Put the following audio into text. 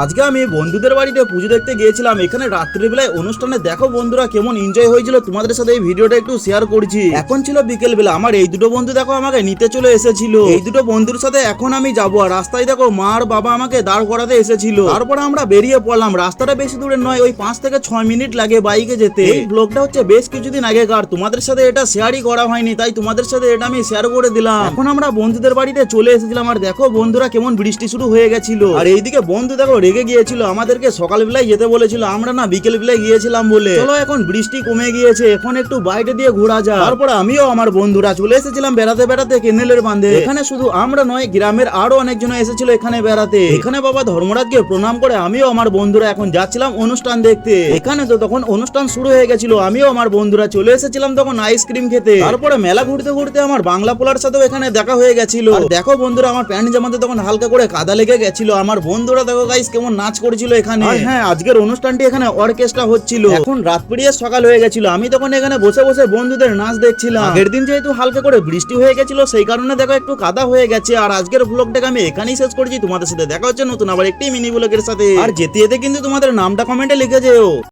আজকে আমি বন্ধুদের বাড়িতে পুজো দেখতে গিয়েছিলাম। এখানে রাত্রিবেলায় অনুষ্ঠানে দেখো বন্ধুরা কেমন এনজয় হয়েছিল। তোমাদের সাথে এই ভিডিওটা একটু শেয়ার করছি। এখন ছিল বিকেল বেলা আমার এই দুটো বন্ধু দেখো আমাকে নিতে চলে এসেছিল। এই দুটো বন্ধুর সাথে এখন আমি যাব। আর রাস্তায় দেখো মা আর বাবা আমাকে দাঁড় করাতে এসেছিল। তারপরে আমরা বেরিয়ে পড়লাম। রাস্তাটা বেশি দূরে নয়, ওই পাঁচ থেকে ছয় মিনিট লাগে বাইকে যেতে। এই ব্লগটা হচ্ছে বেশ কিছুদিন আগেকার। তোমাদের সাথে এটা শেয়ারই করা হয়নি, তাই তোমাদের সাথে এটা আমি শেয়ার করে দিলাম। এখন আমরা বন্ধুদের বাড়িতে চলে এসেছিলাম। আর দেখো বন্ধুরা কেমন বৃষ্টি শুরু হয়ে গেছিল। আর এইদিকে বন্ধু দেখো রেগে গিয়েছিল আমাদেরকে সকালবেলায় যেতে বলেছিল আমরা না বিকেল বেলায় গিয়েছিলাম বলে। চলো এখন বৃষ্টি কমে গিয়েছে এখন একটু বাইরে দিয়ে ঘোরা যায় তারপর আমিও আমার বন্ধুরা চলে এসেছিলাম বেড়াতে বেড়াতে কেনেলের বাঁধে। এখানে শুধু আমরা নয় গ্রামের আরও অনেকজন এসেছিল এখানে বেড়াতে। এখানে বাবা ধর্মরাজকে প্রণাম করে আমিও আমার বন্ধুরা এখন যাচ্ছিলাম অনুষ্ঠান দেখতে। এখানে তো তখন অনুষ্ঠান শুরু হয়ে গেছিল আমিও আমার বন্ধুরা চলে এসেছিলাম তখন আইসক্রিম খেতে। তারপরে মেলা ঘুরতে ঘুরতে আমার বাংলা পোলার সাথেও এখানে দেখা হয়ে গেছিল। দেখো বন্ধুরা আমার প্যান্ট জামাতে তখন হালকা করে কাদা লেগে গেছিল। আমার বন্ধুরা দেখো গাইস কেমন নাচ করেছিল এখানে? আর হ্যাঁ আজকের অনুষ্ঠানটি এখানে অর্কেস্ট্রা হচ্ছিল। এখন রাত পেরিয়ে সকাল হয়ে গেছিল। আমি তখন এখানে বসে বসে বন্ধুদের নাচ দেখছিলাম। আগের দিন যেহেতু হালকা করে বৃষ্টি হয়ে গেছিল সেই কারণে দেখো একটু কাদা হয়ে গেছে। আর আজকের ব্লগটাকে আমি এখানেই শেষ করছি। তোমাদের সাথে দেখা হচ্ছে নতুন আবার একটি মিনি ব্লগের সাথে। আর যেতে যেতে কিন্তু তোমাদের নামটা কমেন্টে লিখে যেও।